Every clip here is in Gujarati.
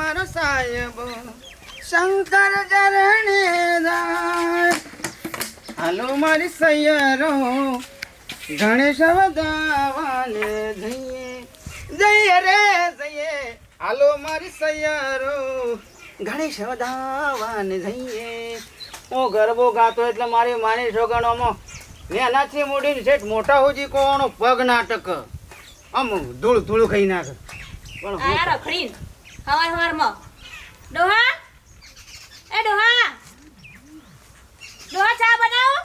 મારો સાહેબ. શંકર ચરણે હાલો મારી સૈયરો, ગણેશ વધાવાને જઈએ. જઈએ રે, જઈએ. હાલો મારી સૈયરો, ગણેશ વધાવાને જઈએ. હું ગરબો ગાતો એટલે મારી માની છોકરાઓમાં નાનાથી મોડીને શેઠ મોટા હોજી કોણ પગ નાટક. આમ ધૂળ ધૂળ ખાઈ નાખે. પણ હવાર હવારમાં. ડોહા? એ ડોહા? ડોહા, ચા બનાવો?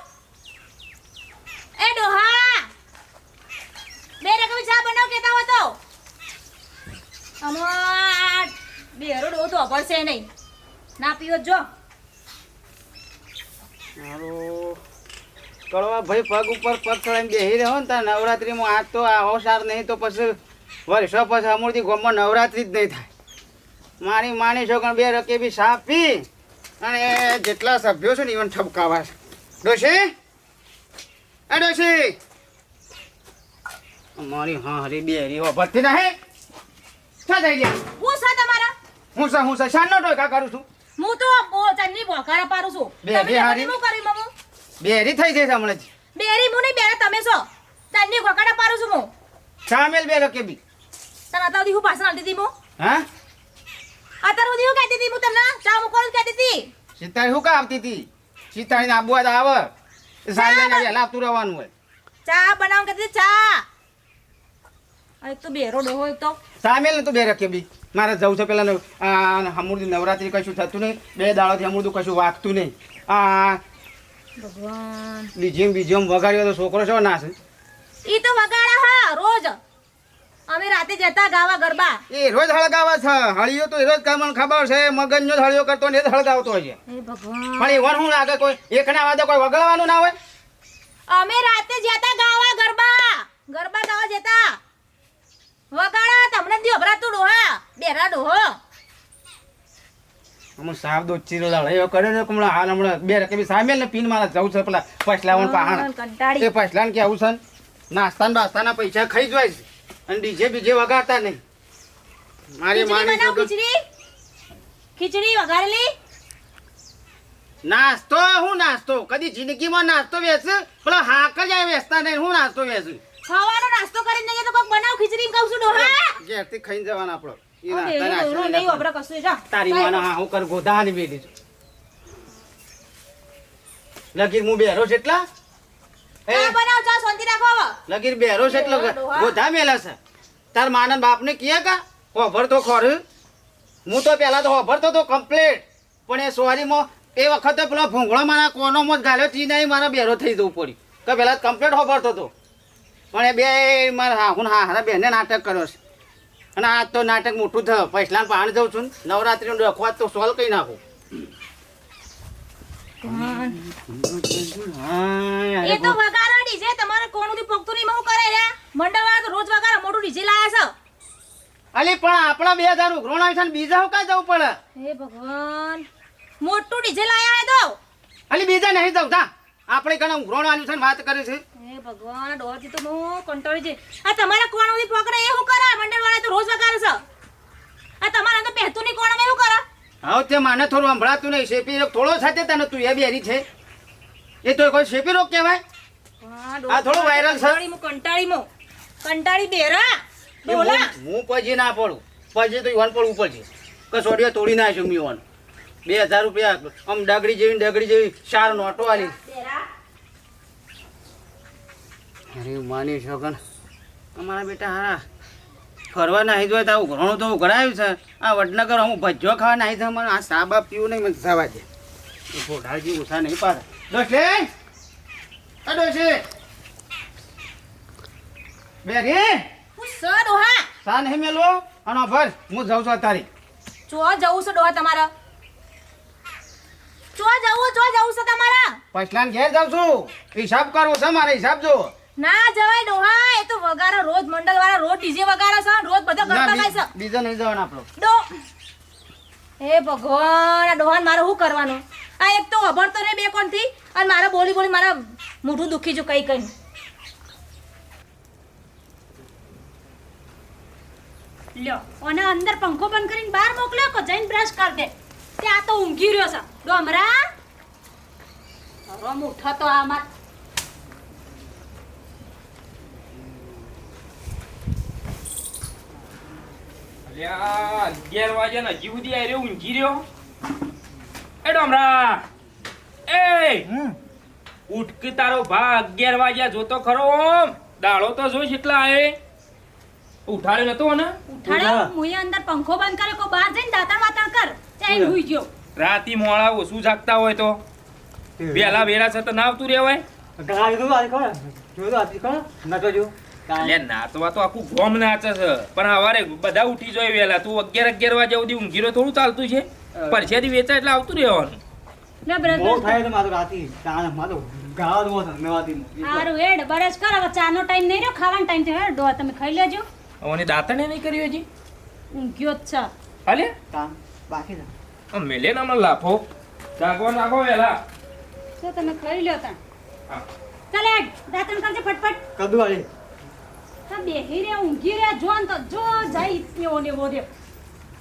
એ ડોહા? બે રકમ ચા બનાવ કેતા હો તો. અમાર બેરો ડોહ તો પડશે નહીં. ના પીવો જ. મારો કડવા ભાઈ પગ ઉપર પગ ચડાવીને બેહી રહ્યો ને ત્યાં નવરાત્રીમાં આજ તો આ સાર નહીં તો પછી વર્ષો પછી અમૂર્તિ ગોમમાં નવરાત્રી જ નહીં થાય. મારી માની છોકરા બે રકે બી સાપ. અને જેટલા સભ્યો છે ને ઇવન ઠપકાવા ડોશી? એ ડોશી? મારી હા હરી બે હરી વભરતી નહીં. ક્યાં થઈ ગયા હું સા તમારા? હું સા હું સા? શાનનો ટોકા કરું છું. હું તો બો ચન્ની બોકારા પારું છું. બે હરી બે હારી. શું કર્યું મમુ? બે હરી થઈ જશે હમણાં જ. બેરી હું નહીં બે તમે છો. ચન્ની બોકારા પારું છું હું. સામેલ બે રકે બી. તને સુધી હું પાછળ હાલતી હતી હું હા? અત્યાર સુધી હું કહેતી હતી? હું તમને ચા મૂકવાનું કહેતી હતી? સીતાણી શું કામ આવતી હતી? સીતાણી આબુ જ આવે. સારી લઈને આપતું રહેવાનું હોય. ચા બનાવું કહેતી ચા. આ તો બેરો ડોહો તો. સામેલ ને તો બે રખે બી. મારે જવું છે પેલા હમુરદી નવરાત્રી કશું થતું નહીં. બે દાડોથી હમુરદું કશું વાગતું નહીં. આ ભગવાન. બીજીમ બીજીમ વગાડ્યો તો છોકરો છો ના છે? એ તો વગાડા હા રોજ. અમે રાતે જતા ગાવા ગરબા. એ રોજ હળગાવા છે. હળિયો તો એ રોજ કામણ ખબર છે. મગજનો જ હળિયો કરતો ને એ જ હળગાવતો હોય છે. હે ભગવાન. પણ એ શું લાગે કોઈ એકના વાદે કોઈ વગાડવાનું ના હોય? અમે રાતે જતા ગાવા ગરબા. ગરબા ગાવા જતા. વગાડા તમને દી અભરાતું ડોહા? બેરા ડોહો. અમુક સાબ દો ચીરો લડાઈઓ કરે ને હમણાં હાલ હમણાં બે રકે બી સામેલ ને પીન મારા જવું છે પેલા પછલાવન પહાણ. એ પછલાન કે આવું છે? નાસ્તાન બાસ્તાના પૈસા ખાઈ જાય છે. અને ડીજે બીજે વગાડતા નહીં. મારી માની ખીચડી. ખીચડી વગાડેલી નાસ્તો હું નાસ્તો? કદી જિંદગીમાં નાસ્તો વેચ? પેલા હાક જ આ વેચતા નહીં હું નાસ્તો વેચું? ખાવાનો નાસ્તો કરીને જઈએ તો કોક બનાવ ખીચડી કહું છું ડોહા. ઘેરથી ખાઈને જવાના આપણો. તારી માના હા હું કર ગોધાની બેલી લગીર હું બેરો છે એટલા એ. બનાવ ચા શાંતિ રાખો હવે. લગીર બેરો છે એટલે. ગોધા મેલા છે. તાર માના બાપને કહે કા? હોભર તો ખોર. હું તો પેલા તો હોભરતો તો કમ્પ્લેટ પણ એ સોરીમાં એ વખતે પેલો ભૂંગળો મારા કોનોમાં જ ગાલ્યો તી નહીં મારા બેરો થઈ જવું પડ્યું. કે પેલા કમ્પ્લેટ હોભરતો હતો પણ એ બે મારા હા હું હા હારા બેને નાટક કર્યો છે. અને આજ તો નાટક મોટું થ પૈસલાને પાણી જઉં છું ને નવરાત્રીનું રખવાત તો સોલ્વ કરી નાખું. એ તો વગાડો ડીજે તમારે કોનું પોકતું નહીં હું કરે રે મંડળવાળા તો રોજ વગાડો મોટું ડીજે લાયા અલી પણ આપણા બે હજાર ઉઘરોણ છે બીજા હું કાંઈ જવું પડે? હે ભગવાન મોટું ડીજે લાયા તો. અલી બીજા નહીં જવું તા આપણે ઘણા ઉઘરોણ આવ્યું છે વાત કરી છે. હે ભગવાન ડોહથી તો હું કંટાળી છે. આ તમારા કોણામાંથી પોકડે એ હું કરે મંડળવાળા તો રોજ વગાડે છે. આ તમારા તો પહેતું નહીં કોણ એવું કરે? હા તે માને થોડું સંભળાતું નહીં છે થોડો સાથે તને તું એ બેરી છે. એ તો કોઈ શેપી રોગ કહેવાય? આ થોડો વાયરલ છે. કંટાળી હું કંટાળી હું કંટાળી બેરા બોલા. હું પછી ના પડું. પછી તો યુવાન ઉપર છે કસોડીઓ તોડી નાખ્યું યુવાન બે હજાર રૂપિયા આમ ડગડી જેવી ડગડી જેવી ચાર નોટો આલી. અરે માની છોકન અમારા બેટા હારા. ફરવા નાહી જોઈએ તો આવું ઘણું તો ઉઘરાયું છે. આ વડનગર હું ભજ્જો ખાવા નાહી છે. મને આ સાબા પીવું નહીં મને જવા દે. ફોટાજી ઉષા નહીં પાડે. ડોશે આ ડોશે બે રે હું સ ડોહા? સા નહીં મેલો અને ભર. હું જાઉં છું તારી. ચો જવું છે ડોહા તમારા. ચો જવું ચો જવું છે તમારા. પછલાન ઘેર જાઉં છું. હિસાબ કરવો છે મારે હિસાબ જો. ના જવાય ડોહા એ તો વગારો રોજ મંડળ વાળા રોજ ડીજે વગાડે છે રોજ બધા ગરબા ગાય છે. બીજો નહીં જવાનું આપણો. ડો હે ભગવાન આ ડોહાન મારે શું કરવાનું? આ એક તો અભરતો નહીં બે કોણથી? અને મારે બોલી બોલી મારા મોઢું દુખી જો કઈ કઈ. લ્યો અને અંદર પંખો બંધ કરીને બહાર મોકલ્યો કે જઈને બ્રશ કર દે. તે આ તો ઊંઘી રહ્યો છે. ડોમરા રમ ઉઠો તો આમાં અગિયાર વાગ્યા ને હજી સુધી આ રહ્યો, ઊંઘી રહ્યો? એ ડોમરા એ ઉઠ તારો ભા અગિયાર વાગ્યા જોતો ખરો ઓમ. દાળો તો જોઈશ એટલા એ ઉઠાડ્યો નતો ને ઉઠાડ્યો? મુએ અંદર પંખો બંધ કર્યો કો બહાર જઈને દાતણ વાતણ કર. ચાઈ હુઈ ગયો. રાતી મોડા ઓછું જાગતા હોય તો. વેલા વેલા છે તો ના આવતું રહેવાય. એટલે તો આખું ગોમ નાચે છે. પણ સવારે બધા ઉઠી જાય વેલા તું અગિયાર અગિયાર વાગ્યા સુધી ઊંઘીરો થોડું ચાલતું છે. પરસેથી વેચા એટલે આવતું રહેવાનું. લે બ્રધર હારું હેડ બરસ કર હવે ચાનો ટાઈમ નહીં રહ્યો ખાવાનો ટાઈમ થયો. હેડ ડો તમે ખાઈ લેજો. અને દાંતણે નહીં કર્યું હજી? ઊંઘ્યો જ છે. હાલે? આ મેલે ને હમણાં લાફો. જાગો નાખો વેલા. તો તમે ખાઈ લ્યો તા હા. ચાલ હેડ દાતણ કરજે ફટફટ. તો બેહી રે ઊંઘી રે જો ને તો જો જાય એવો ને એવો રહ્યો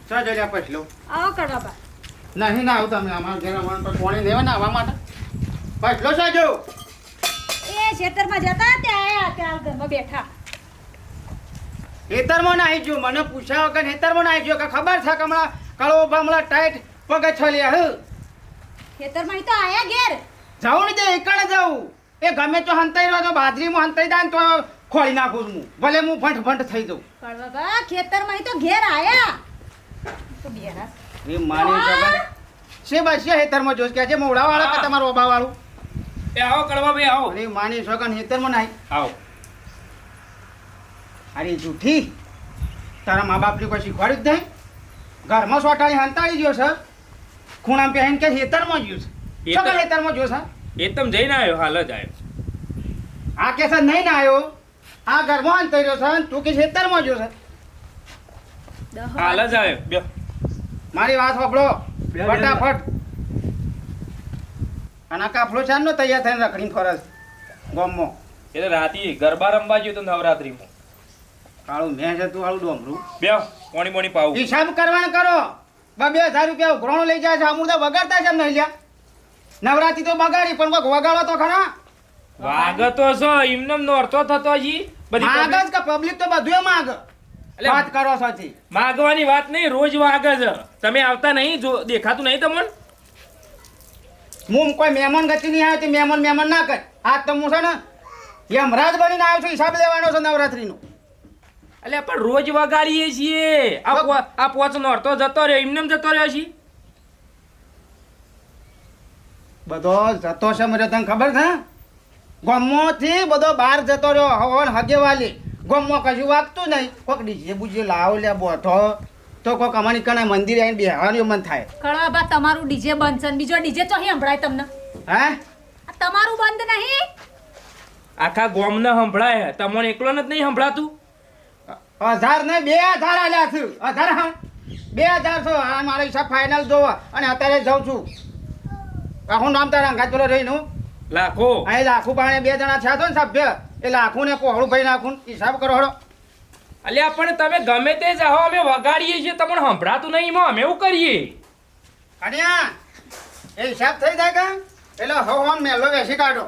ચા જોડ્યા પછલો આવો કરવા બા નહીં ના આવું તમે અમારા ઘેર અમારા પર કોણે લેવા ના આવવા માટે. પછલો સાજો એ ખેતરમાં જતા ત્યાં આયા ત્યાં ઘરમાં બેઠા. હેતરમાં નાહી ગયો મને પૂછ્યા વગર હેતરમાં નાહી ગયો કે ખબર છે કે હમણાં કળો બામળા ટાઈટ પગ છલ્યા હ? ખેતરમાં તો આયા ઘેર. જાઉં ને તે એકડે જાઉં. એ ગમે તો હંતાઈ રહ્યો તો બાજરીમાં હંતાઈ દાન તો ખોળી નાખું હું. ભલે હું ફંટ ફંટ થઈ જાઉં. ખેતરમાં તો ઘેર આયા. તો બેરા એ માની સગન છે બસ હેતરમાં જોશ કે છે? મોડા વાળા કે. તમારો ઓબા વાળું એ આવો કડવા ભાઈ આવો. અરે માની સગન હેતરમાં નાઈ આવો. અરે જૂઠી તારા મા બાપની કોઈ શીખવાડ્યું જ નહીં? ઘરમાં સોટાળી હંતાળી ગયો છે? ખૂણા પહેન કે હેતરમાં ગયું છે? હેતર- સગન હેતરમાં ગયો છે? એ તમે જઈને આવ્યો હાલ જ આવ્યો. આ કે છે નહીં ના આવ્યો? આ ઘરમાં હંતાઈ રહ્યો છે તું કે હેતરમાં ગયો છે? દહ હાલ જ આવ્યો. બે મારી વાત સાંભળો. ફટાફટ. અને કાફલો છે ને તૈયાર થઈને રખડી ફરસ ગોમમાં. એ તો રાતી ગરબા રમવા ગયો તો નવરાત્રીમાં. કાળું મેં છે તું આળું ડોમરું બે પોણી પોણી પાવું હિસાબ કરવાનો કરો. બે હજાર રૂપિયા ઉઘરાણો લઈ જાય છે તો વગાડતા છે એમ નહીં લ્યા. નવરાત્રી તો બગાડી પણ કોઈક વગાડો તો ખરા. વાગ તો છો એમને નોરતો થતો હજી. બધી માગ જ કે પબ્લિક તો બધું માગ. વાત કરો સાચી. માગવાની વાત નહીં રોજ વાગે છે તમે આવતા નહીં જો દેખાતું નહીં તમને? હું કોઈ મહેમાન ગતિ નહીં આવ્યો તે મહેમાન મહેમાન ના કર. આ તો હું છે ને યમરાજ બનીને આવ્યો છું હિસાબ લેવાનો છે નવરાત્રીનો. એટલે પણ રોજ વગાડીએ છીએ. આ પોચ નોરતો જતો રહ્યો એમને જતો રહ્યો છે? બધો જતો છે મને તને ખબર છે? ગમોથી બધો બહાર જતો રહ્યો હવન હગેવાલી. ગમો કશું વાગતું નહીં. કોક ડીજે બુજે લાવો લે બોથો તો કોક અમારી કને મંદિર આવીને બેહવાનું મન થાય. કળવા બા તમારું ડીજે બંધ છે ને બીજો ડીજે ચોહી સંભળાય તમને. હે? તમારું બંધ નહીં? આખા ગોમને સંભળાય તમને એકલો જ નહીં સંભળાતું? હજાર ને બે હજાર આલ્યા છું. હજાર હા. બે હજાર છો. આ મારો હિસાબ ફાઇનલ જોવો. અને અત્યારે જાઉં છું. આખું નામ તારા અંગાત પેલો રહીનું લાખો. અહીં લાખું પાણી બે જણા થયા તો ને સભ્ય. એ લાખું ને પહોળું ભાઈ નાખું હિસાબ કરો હળો અલ્યા પણ તમે ગમે તે જાઓ અમે વગાડીએ છીએ તમને સંભળાતું નહીં એમાં અમે એવું કરીએ. અડિયા એ હિસાબ થઈ જાય કે? એટલે હો હો મેલો વેસી કાઢો.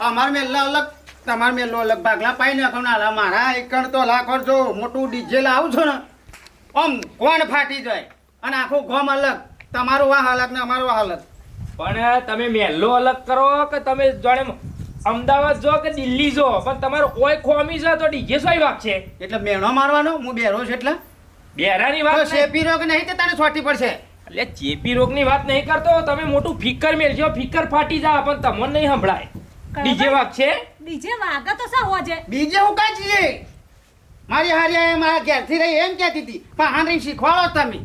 અમાર મેલ્લો અલગ તમાર મેલ્લો અલગ ભાગલા પાઈ નાખો ના મારા એકણ તો લાખો જો મોટું ડીજે લાવું છો ને આમ કોણ ફાટી જાય અને આખું ગોમ અલગ. તમારું વાહ અલગ ને અમારું વાહ અલગ. પણ તમે મેલો અલગ કરો કે તમે જાણે અમદાવાદ જો કે દિલ્હી જો પણ તમારો કોઈ ખોમી છે તો ડીજે સોય વાગશે એટલે મેણો મારવાનો? હું બેરો છું એટલે? બેરાની વાત શેપી રોગ નહીં તે તને છોટી પડશે? એટલે ચેપી રોગની વાત નહીં કરતો તમે મોટું ફિકર મેળજો ફિકર ફાટી જા પણ તમને નહીં સંભળાય. ડીજે વાગશે ડીજે વાગ તો શું હોજે. બીજે હું કઈ છીએ મારી હારી મારા ઘેરથી રહી એમ કહેતી હતી પણ હારી શીખવાડો તમે.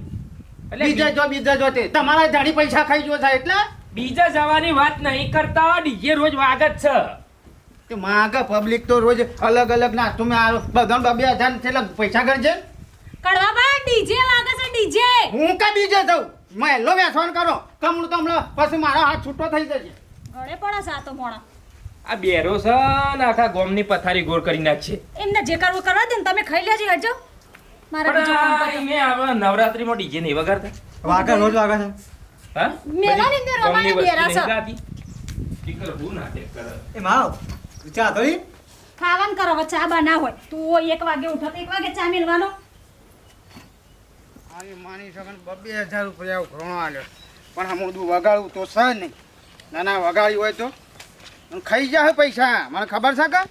એટલે બીજા જો બીજા જો તે. તમારા ધણી પૈસા ખાઈ જો છે એટલે? બીજા જવાની વાત નહીં કરતા ડીજે રોજ વાગત છે. તે માગે પબ્લિક તો રોજ અલગ અલગ ના તમે આ બધા બે હજાર છેલ્લા પૈસા ગણજે? કડવા બા ડીજે વાગે છે ડીજે. હું કા બીજે જાઉં મહેલો વેસણ કરો. કમળું કમળો પછી મારો હાથ છૂટો થઈ જશે. ઘરે પડે છે આ તો મોણા. આ બેરો છે ને આખા ગોમની પથારી ગોળ કરી નાખશે. એમને જે કરવું કરવા દે ને તમે ખાઈ લેજો હજો મારા નવરાત્રીમાં ડીજે નહીં વગાડતા. વાગે રોજ વાગે છે. હા? અંદર બેરા છે. એ માવ ચા? ખાવાનું કરો હવે ચા ના હોય. તું એક વાગે ઉઠો એક વાગે ચા મેલવાનો. માની સગન બબ્બે હજાર રૂપિયા ઘણો આલ્યો. પણ આ મોડું વગાડવું તો સહ નહીં. ના ના વગાડ્યું હોય તો. ખાઈ જાય પૈસા. મને ખબર છે કે?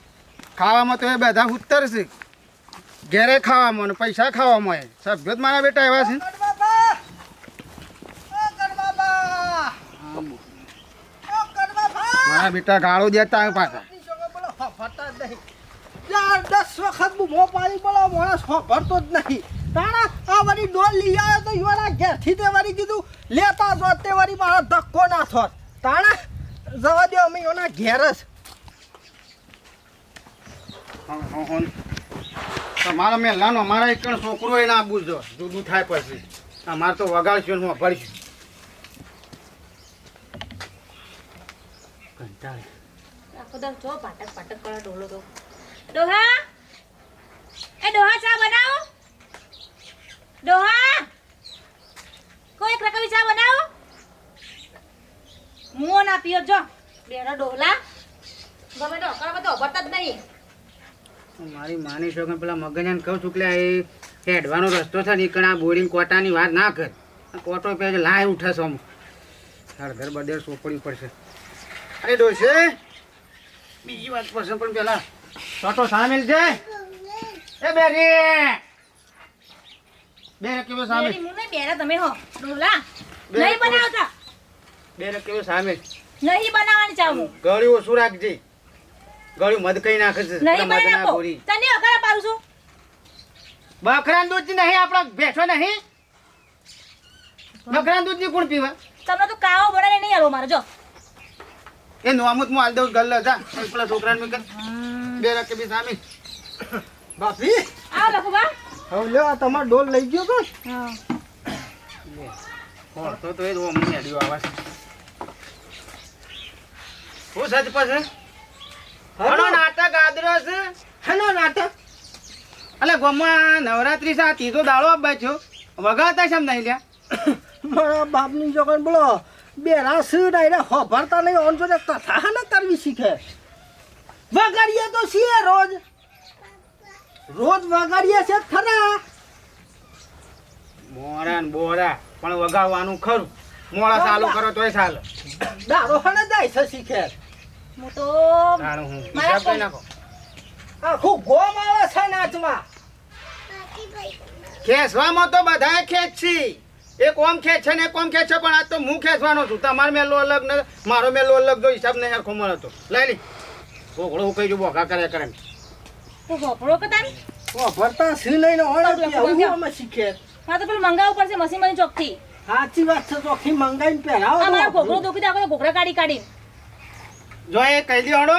ખાવામાં તો એ બધા ઉત્તર છે. ઘેરે ખાવામાં પૈસા ખાવામાં એ સભ્યો જ મારા બેટા એવા છે હા, બો- મારા બેટા ગાળો દેતા નહીં. પાછા દસ વખત બૂમો પાડી બોલો માણસ ભરતો જ નહીં. તાણા આ વળી ડોલ લઈ આવ્યો તો યુવાના ઘેરથી તે વળી કીધું લેતા જો તે વળી મારો ધક્કો ના થોત. તાણા જવા દો અમે યોના ઘેર જ. તમારો મેં લાનો મારા એક છોકરો એ ના બુજો જુદું થાય પછી. અમારે તો વગાડશું ને ભરીશું કંટાળે આખો દાડો જો પાટક પાટક કરે ડોલો તો. ડોહા! એ ડોહા ચા બનાવો. ડોહા! કોઈ એક રકમી ચા બનાવો? મુઓ ના પીઓ જો. બેનો ડોહલા. ગમે તો અકળ બધો અભરતા જ નહીં. મારી માની છોકરી પેલા મગજાને કહું છું કે એ હેડવાનો રસ્તો છે ને આ બોરિંગ કોટાની વાત ના કર. કોટો પે લાય ઉઠે તાર ઘર બધે સોપડી પડશે. અરે ડોશે બીજી વાત પડશે પણ પેલા કોટો સામેલ છે. એ બેરી. બેરે કેવો સામે મને બેરા તમે હો. ડોલા. નહીં બનાવતા. બેરે કેવો સામે નહીં બનાવવાની ચા હું ગળ્યું ઓછું રાખજે. ગળ્યું મધ કઈ નાખે છે. નહીં બનાવો. તને અગર પાડું છું. બકરાન દૂધ નહીં આપણા ભેસો નહીં. બકરાન દૂધની કોણ પીવા. તમને તો કાવો બનાવીને નહીં આવો મારે જો. એ નોમત હું હાલ દઉં ગલ્લો જા. પેલા છોકરાને મેં કર બે રકે બી સામી. બાપી. આવો લખુબા. હવે લ્યો આ તમારો ડોલ લઈ ગયો તો હા. તો તો એ જ મને હેડ્યો આવાસ છે. હું સચ પાસે હનો નાટક આદરો છે. હેનો નાટક. અલે ગોમા નવરાત્રી સા ત્રીજો દાડો છો વગાડતા છે નહીં લ્યા? મારા બાપની જોગન બોલો બેરા શું ડાયરા હોભરતા નહીં ઓન જો કથા હે ને કરવી શીખે વગાડીએ તો છીએ રોજ રોજ વગાડીએ છે ખરા મોરા ને બોરા પણ વગાડવાનું ખરું મોડા ચાલુ કરો તોય ચાલે દારો હને જાય છે શીખે હું તો આખું ગોમ આવે છે નાચમાં ખેંચવામાં તો બધા ખેંચી એક ઓમ છે ને એક ઓમ છે પણ આજ તો હું ખેંચવાનો છું. તમારો મેલો અલગ ને મારો મેલો અલગ જો હિસાબ નહીં હરખો મળે તો. લઈ લી. ઘોઘડો હું કહી બોકા કરે કરે તું ભોપળો કે તાન ભરતા સી નહીં ને ઓણ આવું અમે શીખે? હા તો પેલું મંગાવવું પડશે મસી મની ચોકથી સાચી વાત છે ચોખ્ખી મંગાઈને પહેરાવો આ મારો તો ઘોઘરો દુખી દે આપણે ઘોઘરા કાઢી કાઢી. જો એ કહી દો હડો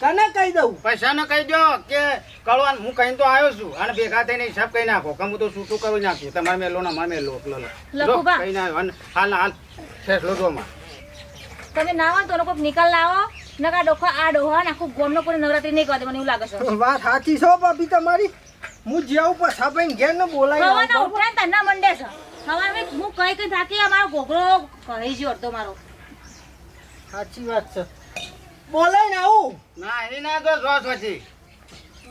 કને કહી દઉં? પૈસા ને કહી દો કે કળવાન હું કહીને તો આવ્યો છું. અને ભેગા થઈને હિસાબ કહી નાખો કે હું તો છૂટું કરી નાખ્યું તમારે મેલો ને અમારે મેલો લો. લો બા. ના આવ્યો. અને હાલ હાલ. ફેસલો જો તમે ના હોય તો કોઈક નિકાલ લાવો. નકા ડોખો આ ડોહો ને આખું ગોમનો કોઈ નવરાત્રી નહીં કરે મને એવું લાગે છે. વાત સાચી છો બાપી તમારી? હું જ્યાં ઉપર ભાઈ ઘેર ને બોલાય હવાના ઉઠાય ને તન્ના મંડે છે. હવારે હું કઈ કઈ થાકી આ મારો ઘોઘરો કહી ગયો અડધો મારો. સાચી વાત છે. બોલાઈને આવું. ના એ ના જો જો પછી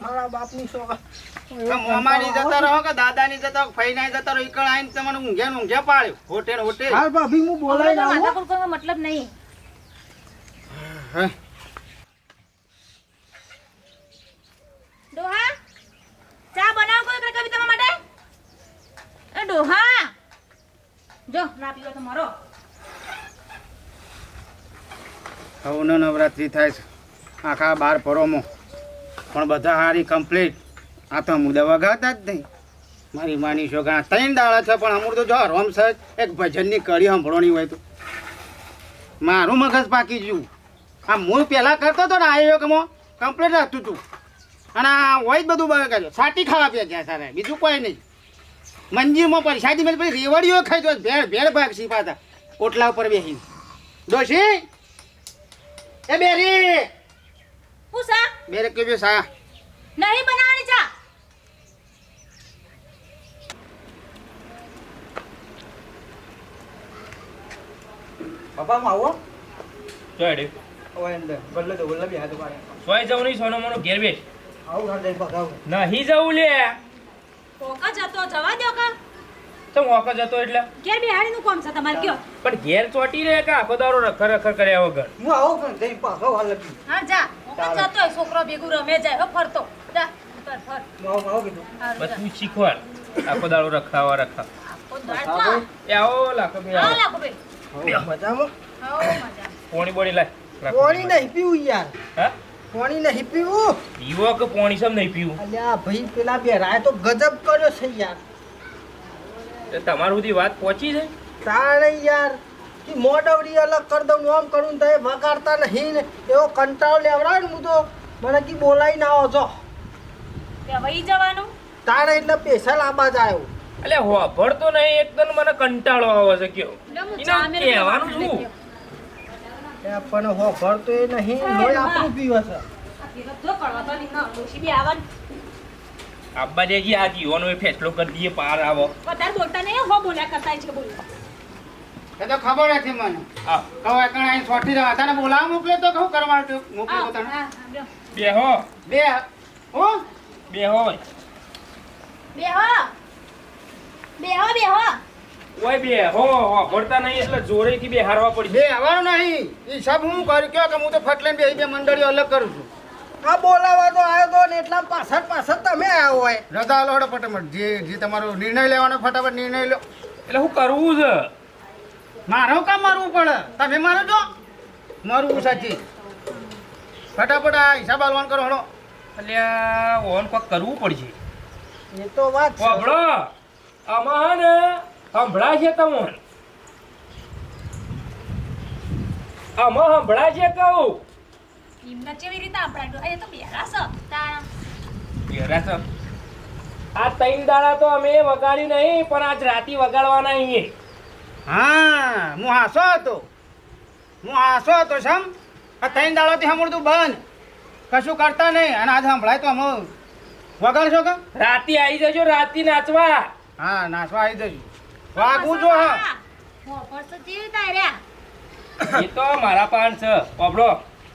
મારા બાપની શોખ કે જતા રહો કે દાદાની જતા રહો ફઈનાની જતા રહો ઈકળ આવીને તમને ઊંઘે ઊંઘે પાડ્યું. હોટે ને હાલ ભાભી હું હવે બોલાઈને તો આવું. માથાકૂટ કરવાનો મતલબ નહીં. હે. ડોહા ચા બનાવો કોઈ એટલે કવિતા માટે? એ ડોહા જો ના પીવો તો મારો. હવનો નવરાત્રિ થાય છે. આખા બાર પરોમો. પણ બધા હારી કમ્પ્લીટ આ તો અમૂર્દા વગાતા જ નહીં. મારી માની છોકરા ત્રણ દાડા છે, પણ અમૂર્દો જો રોમ સર એક ભજનની કડી સાંભળવાની હોય તો. મારું મગજ પાકી ગયું. આ હું પહેલાં કરતો હતો ને આયોગમાં કમ્પ્લીટ હતું તું. અને હોય જ બધું બગાડ્યો સાટી ખાવા પીએ ગયા સારા બીજું કોઈ નહીં. મંજીરમાં પરસાદી મેં પછી રેવડીઓ ખાઈ તો ભેળ ભેળ ભાગ પાછા. ઓટલા ઉપર બેસીને. ડોશી એ બેરી! હું સા? બેરે કે સા. નહીં બનાવવાની ચા? પપ્પા માં આવો. ચોડે ઓય અંદર. બદલે તો બોલ બી હાથ પાડે સોય જવું નહીં સોનો મોનો ઘેર બેઠ. આવું ઘર દે બગાવ નહીં જવું લે. કોકા જતો જવા દો કા? તો મોકો જતો એટલે. ઘેર બેહાડીનું કોમ છે તમારે કયો? પણ ઘેર ચોટી રે કે આખો દારો રખર રખર કર્યા વગર? હું આવો પણ જઈ પાછો હાલ લગી હા જા. કોકા જતો હોય છોકરો ભેગું રમે જાય. હો ફરતો. જા ફર. ફર આવું આવું કીધું. બસ તું શીખવાડ. આખો દાડો રખાવા રખા આખો એ આવો લાખો ભાઈ આવો. લાગો ભાઈ. મજામાં? આવો મજા પોણી બોડી લાય. પોણી નહીં પીવું યાર. હા? પાણી નહીં પીવું. પીવો કે પોણી સમ નહીં પીવું? અલ્યા ભાઈ પેલા બેરાય તો ગજબ કર્યો છે યાર. તો તમારું સુધી વાત પહોંચી છે? તાણે યાર કે મોડવડી અલગ કરી દઉં આમ કરું ને તો એ વગાડતા નહીં ને એવો કંટાળો લેવડાવે ને હું તો. મને કી બોલાઈ ના આવો છો તે વહી જવાનું? તાણે એટલે પૈસા લાંબા જ આવ્યો એટલે હોભળતો નહીં એકદમ મને કંટાળો આવે છે કયો. એને કહેવાનું શું? પણ હો ભરતો એ નહીં આપણું પીવે છે. કરવા તો નહીં બી આબ્બા દેજી આ જીવોનો એ ફેસલો કરી દઈએ પાર આવો. વધારે બોલતા નહીં હો બોલ્યા કરતા છે બોલ એ તો ખબર નથી મને. કહો એકણ અહીં છોટી જવા તને બોલાવ મોકલે તો કહું કરવા માટે મોકલ્યો તો તને? બેહો બે હો. હા બેહા બે હા. ઓય બે હો હો ભરતા નહીં એટલે જોરેથી બેહારવા પડી. બે આવવાનું નહીં. એ સબ હું કર કયો કે હું તો ફટલે લઈને બે બે મંડળીઓ અલગ કરું છું. આ બોલાવા તો આવ્યો તો ને એટલા પાછળ પાછળ તમે આવ્યા હોય. રજા લો ફટાફટ. જે જે તમારો નિર્ણય લેવાનો ફટાફટ નિર્ણય લો. એટલે હું કરવું છે? મારો કામ મારવું પડે. તમે મારો છો? મારું સાચી. ફટાફટ આ હિસાબ આલવાનું કરો હળો એટલે ઓન કોક કરવું પડશે. એ તો વાત સાંભળો આમાં ને ને છે તમને. આમાં સંભળાશે કહું. એમને કેવી રીતે આપણા એ તો બેરા છે. તાણા બેરા છે. આ ત્રણ દાડા તો અમે વગાડ્યું નહીં પણ આજ રાતી વગાડવાના અહીં હા હું હાસો હતો. હું હાસો હતો સમ આ ત્રણ દાડોથી સાંભળતું બંધ. કશું કરતા નહીં અને આજે સંભળાય તો અમે વગાડશો કે? રાતી આવી જજો રાતી નાચવા. હા નાચવા આવી જજો. વાગું છો હા. એ તો મારા પાન છે. પબડો.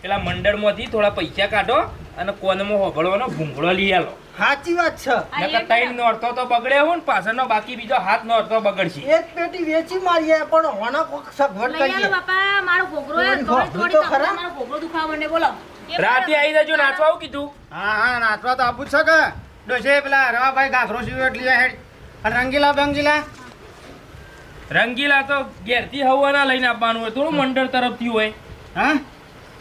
પેલા મંડળમાંથી થોડા પૈસા કાઢો અને કોનમાં હોભળવાનો ભૂંગળો લઈ આલો. સાચી વાત છે. નકર એક નો નોરતો તો બગડે હું ને પાછળનો બાકી બીજો હાથ નોરતો બગડશે. એક પેટી વેચી મારીએ પણ હોના કોક સગવડ કરીએ. બાપા મારો ઘોઘરો એ થોડી થોડી તો મારો ઘોઘરો દુખાવા મને બોલો. રાતે આવી જજો નાચવા આવું કીધું. હા હા નાચવા તો આપું જ છે કે. ડોસે પેલા રવાભાઈ ઘાઘરો સીવ્યો એટલે હેડ. અને રંગીલા બંગીલા. રંગીલા તો ઘેરથી હવાના લઈને આપવાનું હોય થોડું મંડળ તરફથી હોય. હા?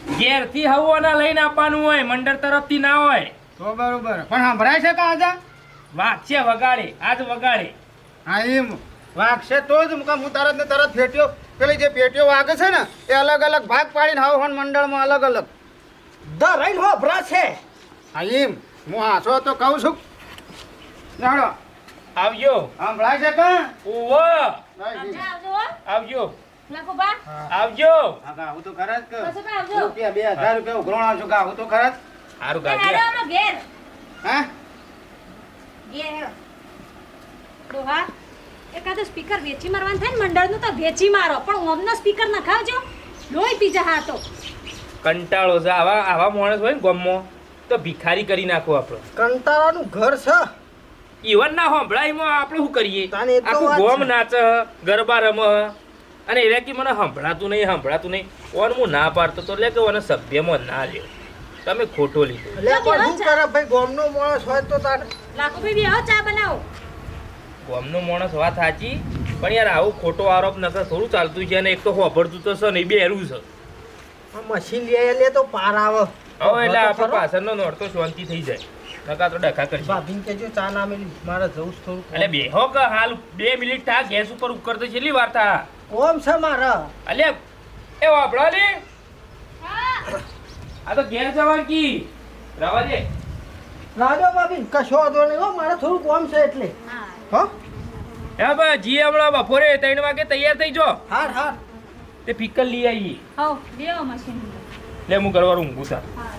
ઘેરથી હવાના લઈને આપવાનું હોય મંડળ તરફથી ના હોય. તો બરોબર. પણ સંભળાય છે કે આજે? છે વગાડે આજ વગાડે. હા એમ. વાગશે તો જ. મુકા હું તરત ને તરત ફેટ્યો પેલી જે પેટીઓ વાગે છે ને એ અલગ અલગ ભાગ પાડીને હાવ હોન મંડળમાં અલગ અલગ. ધ રઈન હોભરા છે. હા એમ. હું હાસો તો કહું છું. જાણો આવજો. સંભળાય છે કા? ઓવો આવજો, આવજો. આવજો. હા તો ખરા કે આવજો. રૂપિયા બે હજાર રૂપિયા છું તો હેડો ઘેર. હા? ઘેર. હેડો ડોહા એકાદું સ્પીકર વેચી મારવાનું થાય ને મંડળનું તો વેચી મારો. પણ ઓમનો સ્પીકર નખાવજો. લોહી પીજા હા તો. કંટાળો છે. આવા આવા માણસ હોય ને ગમો તો ભિખારી કરી નાખો આપણો. કંટાળાનું ઘર છે. ઈવન ના સંભળાયમાં આપણે શું કરીએ? તાને એ તો આખું ગોમ છે. ગરબા રમે. અને એટલે કે મને સંભળાતું નહીં સંભળાતું નહીં. ઓન હું ના પાડતો તો એટલે કે ઓને સભ્યમાં ના લ્યો તમે ખોટો લીધો. એટલે પણ શું કરે? ભાઈ ગોમનો માણસ હોય તો તાર લાખો ભાઈ બી ચા બનાવો. ગોમનો માણસ વાત સાચી પણ યાર આવું ખોટો આરોપ નકર થોડું ચાલતું છે અને એક તો હોભળતું તો છે નહીં બેરું છે. મશીન લે લે તો પાર આવે. હવે એટલે આપણે. પાછળનો નોરતો શાંતિ થઈ જાય. નકા તો ડખા કરશે ભાભીને કહેજો ચા ના મેલી. મારે જવું છે થોડું એટલે બેહો કે હાલ બે મિનિટ થા ગેસ ઉપર ઉકરતો છે છેલ્લી વાર થા? કોમ છે મારા? અલે એ વાપડા લે. આ તો ઘેર જવા કી. રવા દે. રાજો ભાભી કશો વાંધો નહીં હો મારે થોડું કોમ છે એટલે. હા. હો? બા જી હમણાં બપોરે ત્રણ વાગે તૈયાર થઈ જો. હાર હાર. તે ફિકલ લઈ આવી હો દેવો મશીન લે હું કરવા ઊંઘું સા હા.